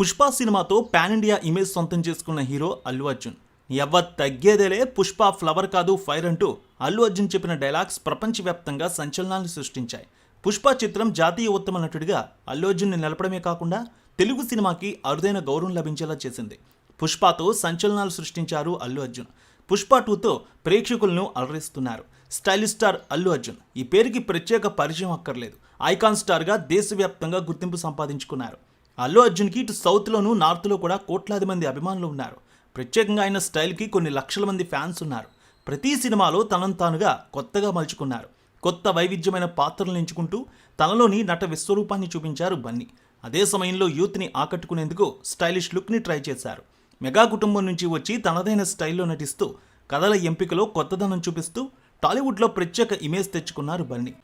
పుష్ప సినిమాతో pan India image సొంతం చేసుకున్న హీరో అల్లు అర్జున్. ఎవ్వ తగ్గేదేలే పుష్ప ఫ్లవర్ కాదు ఫైర్ అంటూ అల్లు అర్జున్ చెప్పిన డైలాగ్స్ ప్రపంచవ్యాప్తంగా సంచలనాలు సృష్టించాయి. పుష్ప చిత్రం జాతీయ ఉత్తమ నటుడిగా అల్లు అర్జున్ని నిలపడమే కాకుండా తెలుగు సినిమాకి అరుదైన గౌరవం లభించేలా చేసింది. పుష్పతో సంచలనాలు సృష్టించారు అల్లు అర్జున్. పుష్ప టూతో ప్రేక్షకులను అలరిస్తున్నారు. Stylish star Allu Arjun. ఈ పేరుకి ప్రత్యేక పరిచయం అక్కర్లేదు. ఐకాన్ స్టార్గా దేశవ్యాప్తంగా గుర్తింపు సంపాదించుకున్నారు. అల్లు అర్జున్కి ఇటు సౌత్లోనూ నార్త్లో కూడా కోట్లాది మంది అభిమానులు ఉన్నారు. ప్రత్యేకంగా ఆయన స్టైల్కి కొన్ని లక్షల మంది ఫ్యాన్స్ ఉన్నారు. ప్రతి సినిమాలో తనను తానుగా కొత్తగా మలుచుకున్నారు. కొత్త వైవిధ్యమైన పాత్రలను ఎంచుకుంటూ తనలోని నట విశ్వరూపాన్ని చూపించారు బన్నీ. అదే సమయంలో యూత్ని ఆకట్టుకునేందుకు స్టైలిష్ లుక్ని ట్రై చేశారు. మెగా కుటుంబం నుంచి వచ్చి తనదైన స్టైల్లో నటిస్తూ కథల ఎంపికలో కొత్తదనం చూపిస్తూ టాలీవుడ్లో ప్రత్యేక ఇమేజ్ తెచ్చుకున్నారు బన్నీ.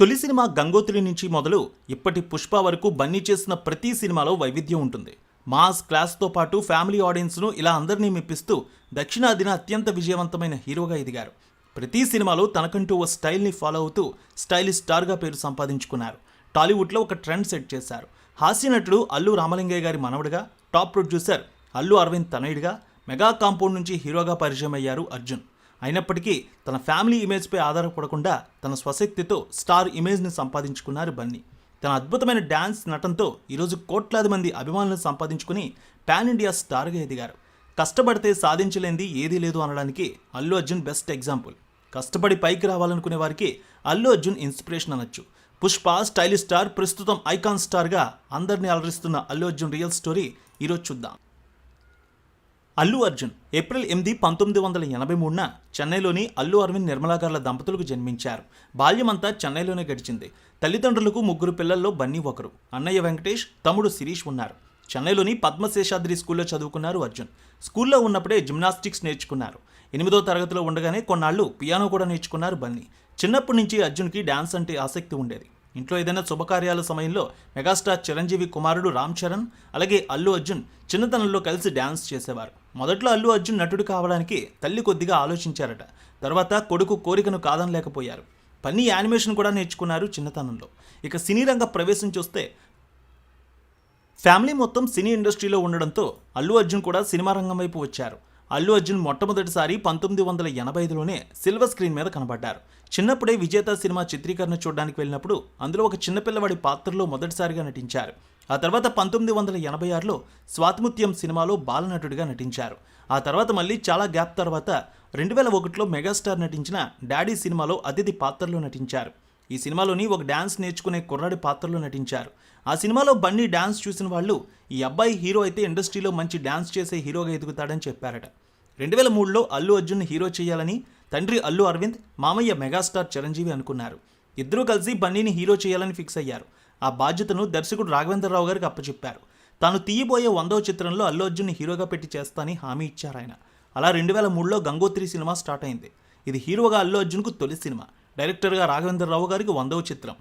తొలి సినిమా గంగోత్రి నుంచి మొదలు ఇప్పటి పుష్ప వరకు బన్నీ చేసిన ప్రతి సినిమాలో వైవిధ్యం ఉంటుంది. మాస్ క్లాస్తో పాటు ఫ్యామిలీ ఆడియన్స్ను ఇలా అందరినీ మెప్పిస్తూ దక్షిణాదిన అత్యంత విజయవంతమైన హీరోగా ఎదిగారు. ప్రతి సినిమాలో తనకంటూ ఓ స్టైల్ని ఫాలో అవుతూ స్టైలిష్ స్టార్గా పేరు సంపాదించుకున్నారు. టాలీవుడ్లో ఒక ట్రెండ్ సెట్ చేశారు. హాస్య నటుడు అల్లు రామలింగయ్య గారి మనవడిగా టాప్ ప్రొడ్యూసర్ అల్లు అరవింద్ తనయుడిగా మెగా కాంపౌండ్ నుంచి హీరోగా పరిచయం అయ్యారు అర్జున్. అయినప్పటికీ తన ఫ్యామిలీ ఇమేజ్పై ఆధారపడకుండా తన స్వశక్తితో స్టార్ ఇమేజ్ని సంపాదించుకున్నారు బన్నీ. తన అద్భుతమైన డ్యాన్స్ నటంతో ఈరోజు కోట్లాది మంది అభిమానులను సంపాదించుకుని పాన్ ఇండియా స్టార్గా ఎదిగారు. కష్టపడితే సాధించలేంది ఏదీ లేదు అనడానికి అల్లు అర్జున్ బెస్ట్ ఎగ్జాంపుల్. కష్టపడి పైకి రావాలనుకునే వారికి అల్లు అర్జున్ ఇన్స్పిరేషన్ అనొచ్చు. పుష్ప స్టైలిష్ స్టార్ ప్రస్తుతం ఐకాన్ స్టార్గా అందరినీ అలరిస్తున్న అల్లు అర్జున్ రియల్ స్టోరీ ఈరోజు చూద్దాం. అల్లు అర్జున్ ఏప్రిల్ ఎనిమిది పంతొమ్మిది వందల ఎనభై మూడున చెన్నైలోని అల్లు అరవింద్ నిర్మలాగార్ల దంపతులకు జన్మించారు. బాల్యమంతా చెన్నైలోనే గడిచింది. తల్లిదండ్రులకు ముగ్గురు పిల్లల్లో బన్నీ ఒకరు అన్నయ్య వెంకటేష్ తమ్ముడు శిరీష్ ఉన్నారు. చెన్నైలోని పద్మశేషాద్రి స్కూల్లో చదువుకున్నారు అర్జున్. స్కూల్లో ఉన్నప్పుడే జిమ్నాస్టిక్స్ నేర్చుకున్నారు. ఎనిమిదో తరగతిలో ఉండగానే కొన్నాళ్ళు పియానో కూడా నేర్చుకున్నారు బన్నీ. చిన్నప్పటి నుంచి అర్జున్కి డ్యాన్స్ అంటే ఆసక్తి ఉండేది. ఇంట్లో ఏదైనా శుభకార్యాల సమయంలో మెగాస్టార్ చిరంజీవి కుమారుడు రామ్ చరణ్ అలాగే అల్లు అర్జున్ చిన్నతనంలో కలిసి డ్యాన్స్ చేసేవారు. మొదట్లో అల్లు అర్జున్ నటుడు కావడానికి తల్లి కొద్దిగా ఆలోచించారట. తర్వాత కొడుకు కోరికను కాదనలేకపోయారు. పన్నీ యానిమేషన్ కూడా నేర్చుకున్నారు చిన్నతనంలో. ఇక సినీ రంగ ప్రవేశం చూస్తే ఫ్యామిలీ మొత్తం సినీ ఇండస్ట్రీలో ఉండడంతో అల్లు అర్జున్ కూడా సినిమా రంగం వైపు వచ్చారు. అల్లు అర్జున్ మొట్టమొదటిసారి పంతొమ్మిది వందల ఎనభై ఐదులోనే సిల్వర్ స్క్రీన్ మీద కనబడ్డారు. చిన్నప్పుడే విజేత సినిమా చిత్రీకరణ చూడడానికి వెళ్ళినప్పుడు అందులో ఒక చిన్నపిల్లవాడి పాత్రలో మొదటిసారిగా నటించారు. ఆ తర్వాత పంతొమ్మిది వందల ఎనభై ఆరులో స్వాతిముత్యం సినిమాలో బాలనటుడిగా నటించారు. ఆ తర్వాత మళ్ళీ చాలా గ్యాప్ తర్వాత రెండు వేల ఒకటిలో మెగాస్టార్ నటించిన డాడీ సినిమాలో అతిథి పాత్రలో నటించారు. ఈ సినిమాలోని ఒక డ్యాన్స్ నేర్చుకునే కుర్రాడి పాత్రలో నటించారు. ఆ సినిమాలో బన్నీ డ్యాన్స్ చూసిన వాళ్ళు ఈ అబ్బాయి హీరో అయితే ఇండస్ట్రీలో మంచి డ్యాన్స్ చేసే హీరోగా ఎదుగుతాడని చెప్పారట. రెండు వేల మూడులో అల్లు అర్జున్ హీరో చేయాలని తండ్రి అల్లు అరవింద్ మామయ్య మెగాస్టార్ చిరంజీవి అనుకున్నారు. ఇద్దరూ కలిసి బన్నీని హీరో చేయాలని ఫిక్స్ అయ్యారు. ఆ బాధ్యతను దర్శకుడు రాఘవేంద్రరావు గారికి అప్పచెప్పారు. తాను తీయబోయే వందో చిత్రంలో అల్లు అర్జున్ హీరోగా పెట్టి చేస్తానని హామీ ఇచ్చారు ఆయన. అలా రెండు వేల మూడులో గంగోత్రి సినిమా స్టార్ట్ అయింది. ఇది హీరోగా అల్లు అర్జున్కు తొలి సినిమా. డైరెక్టర్గా రాఘవేంద్రరావు గారికి వందవ చిత్రం.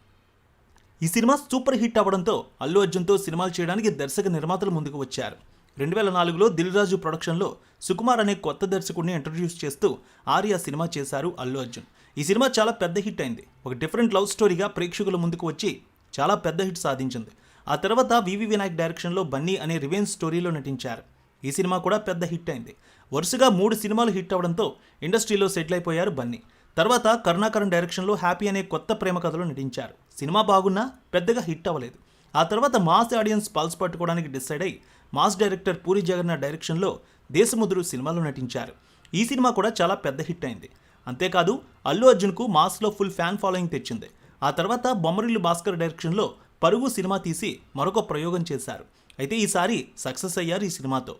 ఈ సినిమా సూపర్ హిట్ అవ్వడంతో అల్లు అర్జున్తో సినిమాలు చేయడానికి దర్శక నిర్మాతలు ముందుకు వచ్చారు. రెండు వేల నాలుగులో దిల్రాజు ప్రొడక్షన్లో సుకుమార్ అనే కొత్త దర్శకుడిని ఇంట్రడ్యూస్ చేస్తూ ఆర్య సినిమా చేశారు అల్లు అర్జున్. ఈ సినిమా చాలా పెద్ద హిట్ అయింది. ఒక డిఫరెంట్ లవ్ స్టోరీగా ప్రేక్షకుల ముందుకు వచ్చి చాలా పెద్ద హిట్ సాధించింది. ఆ తర్వాత వివి వినాయక్ డైరెక్షన్లో బన్నీ అనే రివెంజ్ స్టోరీలో నటించారు. ఈ సినిమా కూడా పెద్ద హిట్ అయింది. వరుసగా మూడు సినిమాలు హిట్ అవడంతో ఇండస్ట్రీలో సెటిల్ అయిపోయారు బన్నీ. తర్వాత కరుణాకరణ్ డైరెక్షన్లో హ్యాపీ అనే కొత్త ప్రేమ కథలో నటించారు. సినిమా బాగున్నా పెద్దగా హిట్ అవ్వలేదు. ఆ తర్వాత మాస్ ఆడియన్స్ పల్స్ పట్టుకోవడానికి డిసైడ్ అయి మాస్ డైరెక్టర్ పూరి జగన్నాథ్ డైరెక్షన్లో దేశముద్రు సినిమాలో నటించారు. ఈ సినిమా కూడా చాలా పెద్ద హిట్ అయింది. అంతేకాదు అల్లు అర్జున్కు మాస్లో ఫుల్ ఫ్యాన్ ఫాలోయింగ్ తెచ్చింది. ఆ తర్వాత బొమ్మరిల్లు భాస్కర్ డైరెక్షన్లో పరుగు సినిమా తీసి మరొక ప్రయోగం చేశారు. అయితే ఈసారి సక్సెస్ అయ్యారు ఈ సినిమాతో.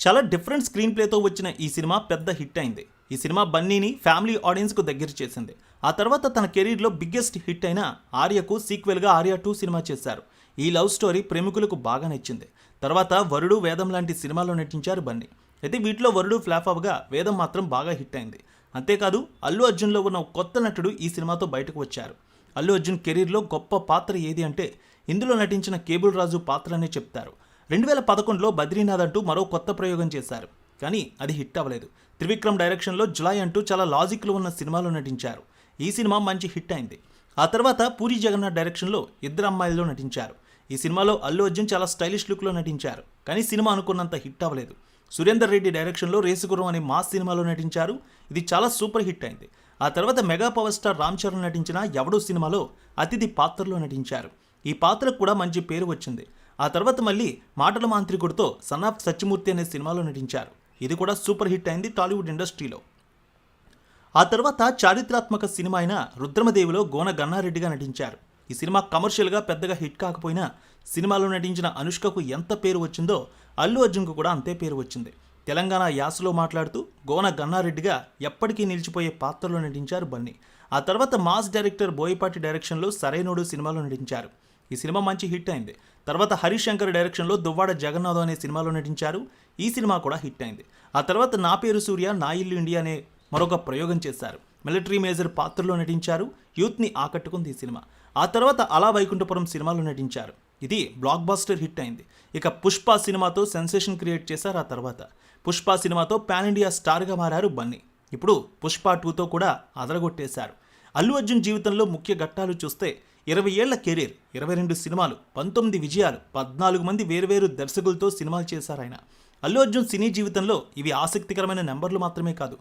చాలా డిఫరెంట్ స్క్రీన్ ప్లేతో వచ్చిన ఈ సినిమా పెద్ద హిట్ అయింది. ఈ సినిమా బన్నీని ఫ్యామిలీ ఆడియన్స్కు దగ్గర చేసింది. ఆ తర్వాత తన కెరీర్లో బిగ్గెస్ట్ హిట్ అయిన ఆర్యకు సీక్వెల్గా ఆర్య టూ సినిమా చేశారు. ఈ లవ్ స్టోరీ ప్రేమికులకు బాగా నచ్చింది. తర్వాత వరుడు వేదం లాంటి సినిమాలో నటించారు బన్నీ. అయితే వీటిలో వరుడు ఫ్లాప్ అవగా వేదం మాత్రం బాగా హిట్ అయింది. అంతేకాదు అల్లు అర్జున్లో ఉన్న కొత్త నటుడు ఈ సినిమాతో బయటకు వచ్చారు. అల్లు అర్జున్ కెరీర్లో గొప్ప పాత్ర ఏది అంటే ఇందులో నటించిన కేబుల్ రాజు పాత్ర అనే చెప్తారు. రెండు వేల పదకొండులో బద్రీనాథ్ అంటూ మరో కొత్త ప్రయోగం చేశారు. కానీ అది హిట్ అవ్వలేదు. త్రివిక్రమ్ డైరెక్షన్లో జులై అంటూ చాలా లాజిక్లో ఉన్న సినిమాలో నటించారు. ఈ సినిమా మంచి హిట్ అయింది. ఆ తర్వాత పూరి జగన్నాథ్ డైరెక్షన్లో ఇద్దరు అమ్మాయిల్లో నటించారు. ఈ సినిమాలో అల్లు అర్జున్ చాలా స్టైలిష్ లుక్లో నటించారు. కానీ సినిమా అనుకున్నంత హిట్ అవ్వలేదు. సురేందర్ రెడ్డి డైరెక్షన్లో రేసుగుర్రం అనే మాస్ సినిమాలో నటించారు. ఇది చాలా సూపర్ హిట్ అయింది. ఆ తర్వాత mega power star Ram Charan నటించిన ఎవడో సినిమాలో అతిథి పాత్రలో నటించారు. ఈ పాత్రకు కూడా మంచి పేరు వచ్చింది. ఆ తర్వాత మళ్ళీ మాటల మాంత్రికుడితో సన్నాఫ్ సత్యమూర్తి అనే సినిమాలో నటించారు. ఇది కూడా సూపర్ హిట్ అయింది టాలీవుడ్ ఇండస్ట్రీలో. ఆ తర్వాత చారిత్రాత్మక సినిమా అయిన రుద్రమదేవిలో గోన గన్నారెడ్డిగా నటించారు. ఈ సినిమా కమర్షియల్గా పెద్దగా హిట్ కాకపోయినా సినిమాలో నటించిన అనుష్కకు ఎంత పేరు వచ్చిందో అల్లు అర్జున్కు కూడా అంతే పేరు వచ్చింది. తెలంగాణ యాసలో మాట్లాడుతూ గోన గన్నారెడ్డిగా ఎప్పటికీ నిలిచిపోయే పాత్రలో నటించారు బన్నీ. ఆ తర్వాత మాస్ డైరెక్టర్ బోయపాటి డైరెక్షన్లో సరైనోడు సినిమాలో నటించారు. ఈ సినిమా మంచి హిట్ అయింది. తర్వాత హరీష్ శంకర్ డైరెక్షన్లో దువ్వాడ జగన్నాథ్ అనే సినిమాలో నటించారు. ఈ సినిమా కూడా హిట్ అయింది. ఆ తర్వాత నా పేరు సూర్య నా ఇల్లు ఇండియా అనే మరొక ప్రయోగం చేశారు. మిలిటరీ మేజర్ పాత్రలో నటించారు. యూత్ని ఆకట్టుకుంది ఈ సినిమా. ఆ తర్వాత అలా వైకుంఠపురం సినిమాలో నటించారు. ఇది బ్లాక్ బాస్టర్ హిట్ అయింది. ఇక పుష్ప సినిమాతో సెన్సేషన్ క్రియేట్ చేశారు ఆ తర్వాత. పుష్ప సినిమాతో పాన్ ఇండియా స్టార్గా మారారు బన్నీ. ఇప్పుడు పుష్ప టూతో కూడా అదరగొట్టేశారు. అల్లు అర్జున్ జీవితంలో ముఖ్య ఘట్టాలు చూస్తే ఇరవై ఏళ్ళ కెరీర్ ఇరవై రెండు సినిమాలు పంతొమ్మిది విజయాలు పద్నాలుగు మంది వేరువేరు దర్శకులతో సినిమాలు చేశారు ఆయన. అల్లు అర్జున్ సినీ జీవితంలో ఇవి ఆసక్తికరమైన నెంబర్లు మాత్రమే కాదు.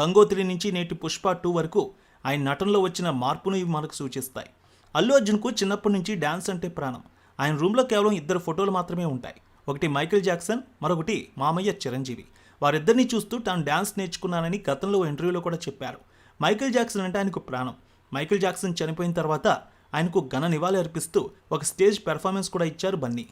గంగోత్రి నుంచి నేటి పుష్ప టూ వరకు ఆయన నటనలో వచ్చిన మార్పును ఇవి మనకు సూచిస్తాయి. అల్లు అర్జున్కు చిన్నప్పటి నుంచి డ్యాన్స్ అంటే ప్రాణం. ఆయన రూమ్లో కేవలం ఇద్దరు ఫోటోలు మాత్రమే ఉంటాయి. ఒకటి మైకేల్ జాక్సన్ మరొకటి మామయ్య చిరంజీవి. వారిద్దరిని చూస్తూ తాను డ్యాన్స్ నేర్చుకున్నానని గతంలో ఇంటర్వ్యూలో కూడా చెప్పారు. మైకేల్ జాక్సన్ అంటే ఆయనకు ప్రాణం. మైకేల్ జాక్సన్ చనిపోయిన తర్వాత ఆయనకు ఘన నివాళి అర్పిస్తూ ఒక స్టేజ్ పెర్ఫార్మెన్స్ కూడా ఇచ్చారు బన్నీ.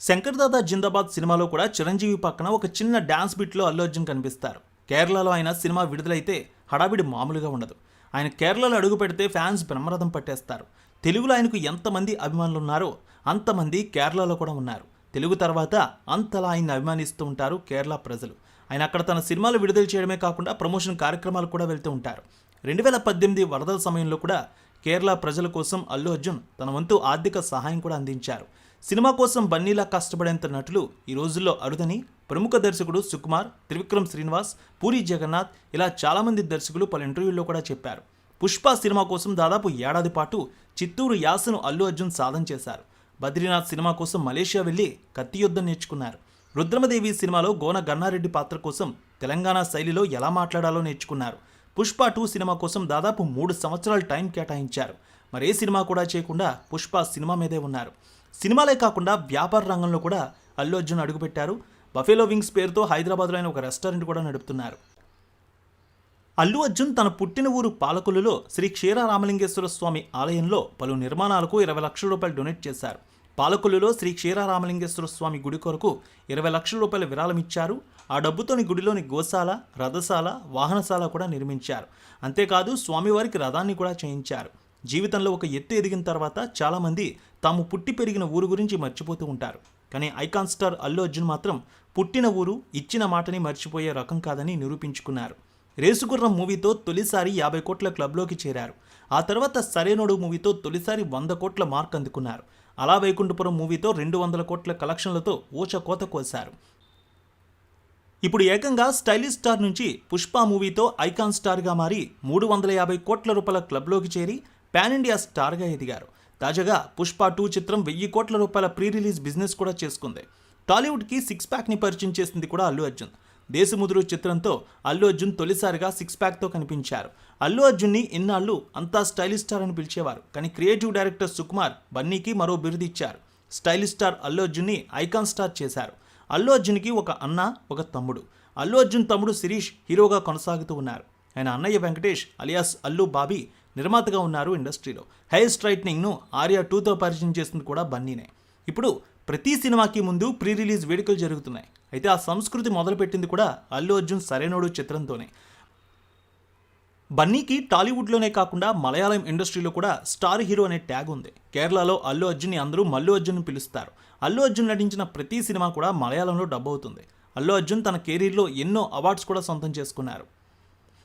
శంకర్ దాదా జిందాబాద్ సినిమాలో కూడా చిరంజీవి పక్కన ఒక చిన్న డ్యాన్స్ బిట్లో అల్లు అర్జున్ కనిపిస్తారు. కేరళలో ఆయన సినిమా విడుదలైతే హడావిడి మామూలుగా ఉండదు. ఆయన కేరళలో అడుగు పెడితే ఫ్యాన్స్ బ్రహ్మరథం పట్టేస్తారు. తెలుగులో ఆయనకు ఎంతమంది అభిమానులు ఉన్నారో అంతమంది కేరళలో కూడా ఉన్నారు. తెలుగు తర్వాత అంతలా ఆయన్ని అభిమానిస్తూ ఉంటారు కేరళ ప్రజలు. ఆయన అక్కడ తన సినిమాలు విడుదల చేయడమే కాకుండా ప్రమోషన్ కార్యక్రమాలు కూడా వెళ్తూ ఉంటారు. రెండు వేల పద్దెనిమిది వరదల సమయంలో కూడా కేరళ ప్రజల కోసం అల్లు అర్జున్ తన వంతు ఆర్థిక సహాయం కూడా అందించారు. సినిమా కోసం బన్నీలా కష్టపడేంత నటులు ఈ రోజుల్లో అరుదని ప్రముఖ దర్శకుడు సుకుమార్ త్రివిక్రమ్ శ్రీనివాస్ పూరి జగన్నాథ్ ఇలా చాలామంది దర్శకులు పలు ఇంటర్వ్యూల్లో కూడా చెప్పారు. పుష్ప సినిమా కోసం దాదాపు ఏడాది పాటు చిత్తూరు యాసను అల్లు అర్జున్ సాధన చేశారు. బద్రీనాథ్ సినిమా కోసం మలేషియా వెళ్ళి కత్తి యుద్ధం నేర్చుకున్నారు. రుద్రమదేవి సినిమాలో గోన గన్నారెడ్డి పాత్ర కోసం తెలంగాణ శైలిలో ఎలా మాట్లాడాలో నేర్చుకున్నారు. పుష్ప టూ సినిమా కోసం దాదాపు మూడు సంవత్సరాల టైం కేటాయించారు. మరే సినిమా కూడా చేయకుండా పుష్ప సినిమా మీదే ఉన్నారు. సినిమాలే కాకుండా వ్యాపార రంగంలో కూడా అల్లు అర్జున్ అడుగుపెట్టారు. బఫేలో వింగ్స్ పేరుతో హైదరాబాద్లో ఆయన ఒక రెస్టారెంట్ కూడా నడుపుతున్నారు. అల్లు అర్జున్ తన పుట్టిన ఊరు పాలకులలో శ్రీ క్షీరారామలింగేశ్వర స్వామి ఆలయంలో పలు నిర్మాణాలకు ఇరవై లక్షల రూపాయలు డొనేట్ చేశారు. పాలకొల్లులో శ్రీ క్షీరారామలింగేశ్వర స్వామి గుడి కొరకు ఇరవై లక్షల రూపాయల విరాళం ఇచ్చారు ఆ డబ్బుతోని గుడిలోని గోశాల రథశాల వాహనశాల కూడా నిర్మించారు. అంతేకాదు స్వామివారికి రథాన్ని కూడా చేయించారు. జీవితంలో ఒక ఎత్తు ఎదిగిన తర్వాత చాలామంది తాము పుట్టి పెరిగిన ఊరు గురించి మర్చిపోతూ ఉంటారు. కానీ ఐకాన్ స్టార్ అల్లు అర్జున్ మాత్రం పుట్టిన ఊరు ఇచ్చిన మాటని మర్చిపోయే రకం కాదని నిరూపించుకున్నారు. రేసుగుర్రం మూవీతో తొలిసారి యాభై కోట్ల క్లబ్లోకి చేరారు. ఆ తర్వాత సరేనోడు మూవీతో తొలిసారి వంద కోట్ల మార్క్ అందుకున్నారు. అలా వైకుంఠపురం మూవీతో రెండు వందల కోట్ల కలెక్షన్లతో ఊచ కోత కోశారు ఇప్పుడు ఏకంగా స్టైలిష్ స్టార్ నుంచి పుష్ప మూవీతో ఐకాన్ స్టార్గా మారి మూడు వందల యాభై కోట్ల రూపాయల క్లబ్లోకి చేరి పాన్ ఇండియా స్టార్గా ఎదిగారు. తాజాగా పుష్ప టూ చిత్రం వెయ్యి కోట్ల రూపాయల ప్రీ రిలీజ్ బిజినెస్ కూడా చేసుకుంది. టాలీవుడ్కి సిక్స్ ప్యాక్ని పరిచయం చేసింది కూడా అల్లు అర్జున్. దేశముదురు చిత్రంతో అల్లు అర్జున్ తొలిసారిగా సిక్స్ ప్యాక్తో కనిపించారు. అల్లు అర్జున్ని ఇన్నాళ్ళు అంతా స్టైలిష్ స్టార్ అని పిలిచేవారు. కానీ క్రియేటివ్ డైరెక్టర్ సుకుమార్ బన్నీకి మరో బిరుదు ఇచ్చారు. స్టైలిష్ స్టార్ అల్లు అర్జున్ని ఐకాన్ స్టార్ చేశారు. అల్లు అర్జున్కి ఒక అన్న ఒక తమ్ముడు. అల్లు అర్జున్ తమ్ముడు శిరీష్ హీరోగా కొనసాగుతూ ఉన్నారు. ఆయన అన్నయ్య వెంకటేష్ అలియాస్ అల్లు బాబీ నిర్మాతగా ఉన్నారు ఇండస్ట్రీలో. హెయిర్ స్ట్రైట్నింగ్ను ఆర్యా టూతో పరిచయం చేసింది కూడా బన్నీనే. ఇప్పుడు ప్రతి సినిమాకి ముందు ప్రీ రిలీజ్ వేడుకలు జరుగుతున్నాయి. అయితే ఆ సంస్కృతి మొదలుపెట్టింది కూడా అల్లు అర్జున్ సరైనోడు చిత్రంతోనే. బన్నీకి టాలీవుడ్లోనే కాకుండా మలయాళం ఇండస్ట్రీలో కూడా స్టార్ హీరో అనే ట్యాగ్ ఉంది. కేరళలో అల్లు అర్జున్ని అందరూ మల్లు అర్జున్ పిలుస్తారు. అల్లు అర్జున్ నటించిన ప్రతి సినిమా కూడా మలయాళంలో డబ్ అవుతుంది అల్లు అర్జున్ తన కెరీర్లో ఎన్నో అవార్డ్స్ కూడా సొంతం చేసుకున్నారు.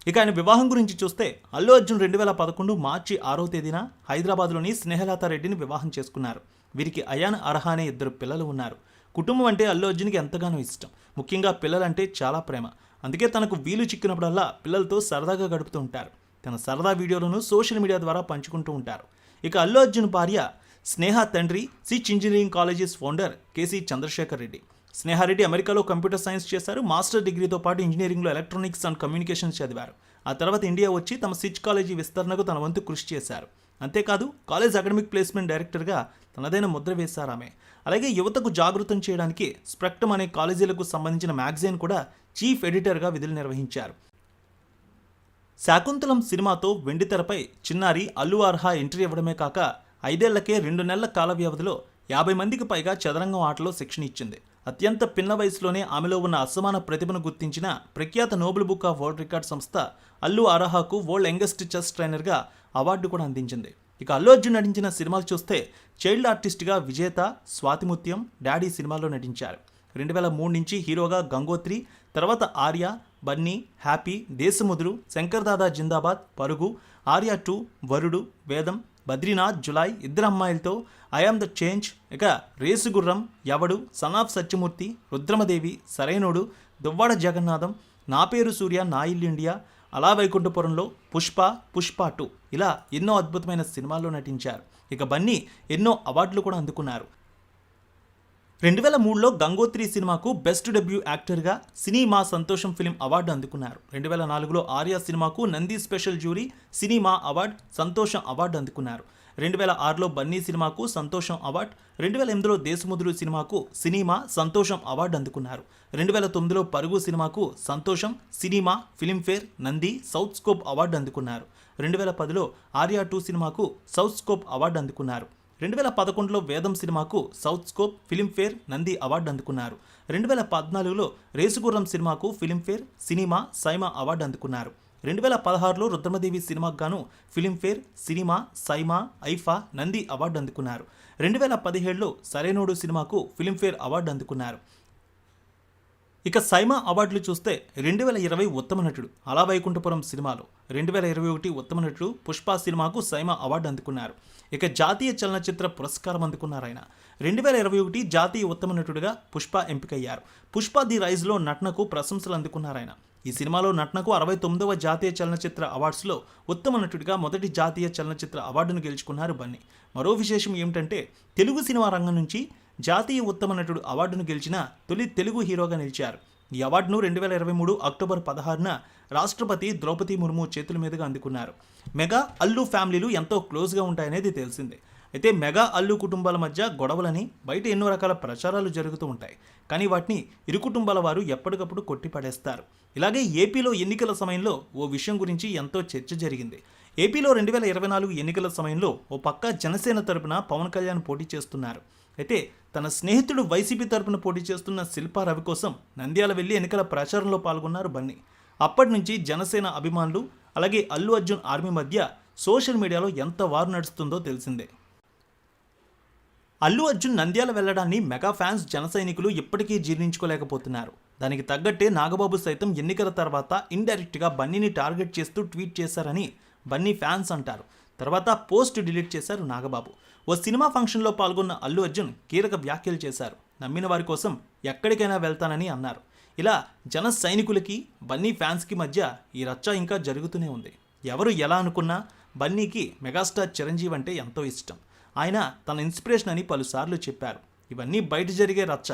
ఇక ఆయన వివాహం గురించి చూస్తే అల్లు అర్జున్ రెండు వేల పదకొండు మార్చి ఆరో తేదీన హైదరాబాద్లోని స్నేహలతారెడ్డిని వివాహం చేసుకున్నారు. వీరికి అయాన్ అర్హా అనే ఇద్దరు పిల్లలు ఉన్నారు. కుటుంబం అంటే అల్లు అర్జున్కి ఎంతగానో ఇష్టం. ముఖ్యంగా పిల్లలంటే చాలా ప్రేమ. అందుకే తనకు వీలు చిక్కినప్పుడల్లా పిల్లలతో సరదాగా గడుపుతూ ఉంటారు. తన సరదా వీడియోలను సోషల్ మీడియా ద్వారా పంచుకుంటూ ఉంటారు. ఇక అల్లు అర్జున్ భార్య స్నేహ తండ్రి సిచ్ engineering colleges founder KC Chandrashekar Reddy. Sneha Reddy అమెరికాలో కంప్యూటర్ సైన్స్ చేశారు మాస్టర్ డిగ్రీతో పాటు ఇంజనీరింగ్లో ఎలక్ట్రానిక్స్ అండ్ కమ్యూనికేషన్స్ చదివారు. ఆ తర్వాత ఇండియా వచ్చి తమ సిచ్ కాలేజీ విస్తరణకు తన వంతు కృషి చేశారు. అంతేకాదు కాలేజ్ అకాడమిక్ ప్లేస్మెంట్ డైరెక్టర్గా తనదైన ముద్ర వేశారు ఆమె. అలాగే యువతకు జాగృతం చేయడానికి స్ప్రెక్టమ్ అనే కాలేజీలకు సంబంధించిన మ్యాగజైన్ కూడా చీఫ్ ఎడిటర్గా విధులు నిర్వహించారు. శాకుంతలం సినిమాతో వెండితెరపై చిన్నారి అల్లు అర్హా ఎంట్రీ ఇవ్వడమే కాక ఐదేళ్ళకే రెండు నెలల కాల వ్యవధిలో యాభై మందికి పైగా చదరంగం ఆటలో శిక్షణ ఇచ్చింది. అత్యంత పిన్న వయసులోనే ఆమెలో ఉన్న అసమాన ప్రతిభను గుర్తించిన ప్రఖ్యాత Nobel book of world record సంస్థ అల్లు అరహాకు వరల్డ్ యంగెస్ట్ చెస్ ట్రైనర్గా అవార్డు కూడా అందించింది. ఇక అల్లు అర్జున్ నటించిన సినిమాలు చూస్తే చైల్డ్ ఆర్టిస్ట్గా విజేత స్వాతిముత్యం డాడీ సినిమాల్లో నటించారు. రెండు వేల మూడు నుంచి హీరోగా గంగోత్రి తర్వాత Arya Bunny happy Desamuduru Shankar Dada Zindabad Parugu Arya two Varudu Vedam Badrinath Julayi Iddaru Ammayilatho I am the change ఇక race Gurram Yevadu son of Satyamurthy Rudramadevi Sarainodu Duvvada Jagannatham Naa Peru Surya నా ఇల్లు India అలా వైకుంఠపురంలో Pushpa Pushpa two ఇలా ఎన్నో అద్భుతమైన సినిమాల్లో నటించారు. ఇక బన్నీ ఎన్నో అవార్డులు కూడా అందుకున్నారు. రెండు వేల మూడులో గంగోత్రి సినిమాకు బెస్ట్ డెబ్యూ యాక్టర్గా సినిమా సంతోషం ఫిలిం అవార్డు అందుకున్నారు. రెండు వేల నాలుగులో ఆర్యా సినిమాకు Nandi special jury cinema award Santosham award అందుకున్నారు. రెండు వేల ఆరులో బన్నీ సినిమాకు సంతోషం అవార్డు రెండు వేల ఎనిమిదిలో దేశముదురు సినిమాకు సినిమా సంతోషం అవార్డు అందుకున్నారు. రెండు వేల తొమ్మిదిలో పరుగు సినిమాకు Santosham cinema Filmfare Nandi South Scope award అందుకున్నారు. రెండు వేల పదిలో ఆర్యా టూ సినిమాకు సౌత్ స్కోప్ అవార్డు అందుకున్నారు. రెండు వేల పదకొండులో వేదం సినిమాకు South Scope Filmfare Nandi award అందుకున్నారు. రెండు వేల పద్నాలుగులో రేసుగుర్రం సినిమాకు ఫిలింఫేర్ సినిమా సైమా అవార్డు అందుకున్నారు. రెండు వేల పదహారులో రుద్రమదేవి సినిమాకు గాను Filmfare cinema SIIMA IIFA Nandi award అందుకున్నారు. రెండు వేల పదిహేడులో సరైనోడు సినిమాకు ఫిలింఫేర్ అవార్డు అందుకున్నారు. ఇక సైమా అవార్డులు చూస్తే రెండు వేల ఇరవై ఉత్తమ నటుడు అలా వైకుంఠపురం సినిమాలో రెండు వేల ఇరవై ఒకటి ఉత్తమ నటుడు పుష్ప సినిమాకు సైమా అవార్డు అందుకున్నారు. ఇక జాతీయ చలనచిత్ర పురస్కారం అందుకున్నారు ఆయన. రెండు వేల ఇరవై ఒకటి జాతీయ ఉత్తమ నటుడిగా పుష్ప ఎంపికయ్యారు. పుష్ప ది రైజ్లో నటనకు ప్రశంసలు అందుకున్నారు ఆయన. ఈ సినిమాలో నటనకు అరవై తొమ్మిదవ జాతీయ చలనచిత్ర అవార్డ్స్లో ఉత్తమ నటుడిగా మొదటి జాతీయ చలనచిత్ర అవార్డును గెలుచుకున్నారు బన్నీ. మరో విశేషం ఏమిటంటే తెలుగు సినిమా రంగం నుంచి జాతీయ ఉత్తమ నటుడు అవార్డును గెలిచిన తొలి తెలుగు హీరోగా నిలిచారు. ఈ అవార్డును రెండు వేల ఇరవై మూడు అక్టోబర్ పదహారున రాష్ట్రపతి ద్రౌపది ముర్ము చేతుల మీదుగా అందుకున్నారు. మెగా అల్లు ఫ్యామిలీలు ఎంతో క్లోజ్గా ఉంటాయనేది తెలిసిందే. అయితే మెగా అల్లు కుటుంబాల మధ్య గొడవలని బయట ఎన్నో రకాల ప్రచారాలు జరుగుతూ ఉంటాయి. కానీ వాటిని ఇరు కుటుంబాల వారు ఎప్పటికప్పుడు కొట్టిపడేస్తారు. ఇలాగే ఏపీలో ఎన్నికల సమయంలో ఓ విషయం గురించి ఎంతో చర్చ జరిగింది. ఏపీలో రెండు వేల ఇరవై నాలుగు ఎన్నికల సమయంలో ఓ పక్క జనసేన తరపున పవన్ కళ్యాణ్ పోటీ చేస్తున్నారు. అయితే తన స్నేహితుడు వైసీపీ తరపున పోటీ చేస్తున్న శిల్పారవి కోసం నంద్యాల వెళ్ళి ఎన్నికల ప్రచారంలో పాల్గొన్నారు బన్నీ. అప్పటి నుంచి జనసేన అభిమానులు అలాగే అల్లు అర్జున్ ఆర్మీ మధ్య సోషల్ మీడియాలో ఎంత వారు నడుస్తుందో తెలిసిందే. అల్లు అర్జున్ నంద్యాల వెళ్ళడాన్ని మెగా ఫ్యాన్స్ జన సైనికులు ఇప్పటికీ జీర్ణించుకోలేకపోతున్నారు. దానికి తగ్గట్టే నాగబాబు సైతం ఎన్నికల తర్వాత ఇండైరెక్ట్గా బన్నీని టార్గెట్ చేస్తూ ట్వీట్ చేశారని బన్నీ ఫ్యాన్స్ అంటారు. తర్వాత పోస్ట్ డిలీట్ చేశారు నాగబాబు. ఓ సినిమా ఫంక్షన్లో పాల్గొన్న అల్లు అర్జున్ కీలక వ్యాఖ్యలు చేశారు. నమ్మిన వారి కోసం ఎక్కడికైనా వెళ్తానని అన్నారు. ఇలా జన సైనికులకి బన్నీ ఫ్యాన్స్కి మధ్య ఈ రచ్చ ఇంకా జరుగుతూనే ఉంది. ఎవరు ఎలా అనుకున్నా బన్నీకి మెగాస్టార్ చిరంజీవి అంటే ఎంతో ఇష్టం. ఆయన తన ఇన్స్పిరేషన్ అని పలుసార్లు చెప్పారు. ఇవన్నీ బయట జరిగే రచ్చ.